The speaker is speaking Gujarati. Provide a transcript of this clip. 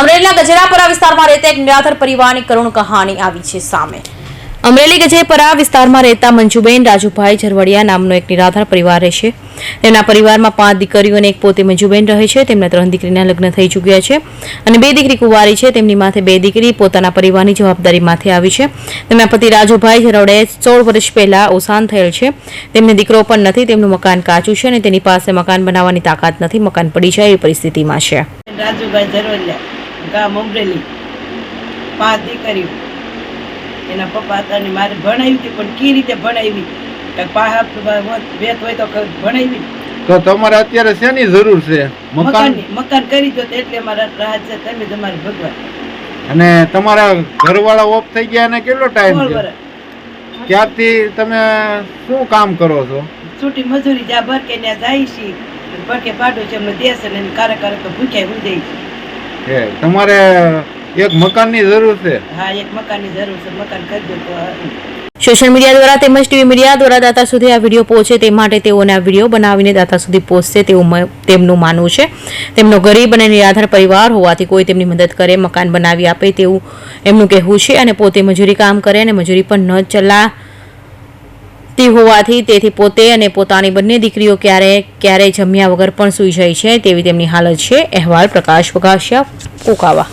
અમરેલીના ગજેરાપરા વિસ્તારમાં રહેતા એક નિરાધર પરિવારની કરુણ કહાની આવી છે સામે. અમરેલી ગજેપરા વિસ્તારમાં રહેતા મંજુબેન રાજુભાઈ ઝરવડિયા નામનો એક નિરાધાર પરિવાર રહે છે. તેમના પરિવારમાં પાંચ દીકરીઓ અને એક પોતે મંજુબેન રહે છે. તેમના ત્રણ દીકરીના લગ્ન થઈ ચૂક્યા છે અને બે દીકરી કુંવારી છે. તેમની માથે બે દીકરી પોતાના પરિવારની જવાબદારી માથે આવી છે. તેમના પતિ રાજુભાઈ ઝરવડિયાએ સોળ વર્ષ પહેલા અવસાન થયેલ છે. તેમને દીકરો પણ નથી. તેમનું મકાન કાચું છે અને તેની પાસે મકાન બનાવવાની તાકાત નથી. મકાન પડી જાય એવી પરિસ્થિતિમાં છે. રાજુભાઈ ઝરવલિયા ગામ અમરેલી. પાંચ દીકરીઓ. એના પપ્પા હતા ને મારે ભણાવી હતી પણ કઈ રીતે ભણાવી? કે હોય તો ભણાવી. તો તમારે અત્યારે શેની જરૂર છે? મકાન? મકાન કરી દો એટલે મારા રાહ છે તમે તમારે ભગવાન. અને તમારા ઘરવાળા ઓફ થઈ ગયા એને કેટલો ટાઈમ છે તમે શું કામ કરો છો? છૂટી મજૂરી જ્યાં ભરકે ત્યાં જાય છે ભરકે પાડું છે અમને દેશ અને કારે કારે તો ભૂખ્યા હું જાય છે તમારે એક મકાનની જરૂર છે? હા એક મકાનની જરૂર છે. મકાન કરી તો સોશિયલ મીડિયા દ્વારા તેમજ ટીવી મીડિયા દ્વારા દાતા સુધી આ વીડિયો પહોંચે તે માટે તેઓને આ વીડિયો બનાવીને દાતા સુધી પહોંચશે તેવું તેમનું માનવું છે. તેમનો ગરીબ અને નિરાધાર પરિવાર હોવાથી કોઈ તેમની મદદ કરે મકાન બનાવી આપે તેવું એમનું કહેવું છે અને પોતે મજૂરી કામ કરે અને મજૂરી પણ ન ચલાતી હોવાથી તેથી પોતે અને પોતાની બંને દીકરીઓ ક્યારે ક્યારે જમ્યા વગર પણ સૂઈ જાય છે તેવી તેમની હાલત છે. અહેવાલ પ્રકાશ વઘાસિયા કુકાવા.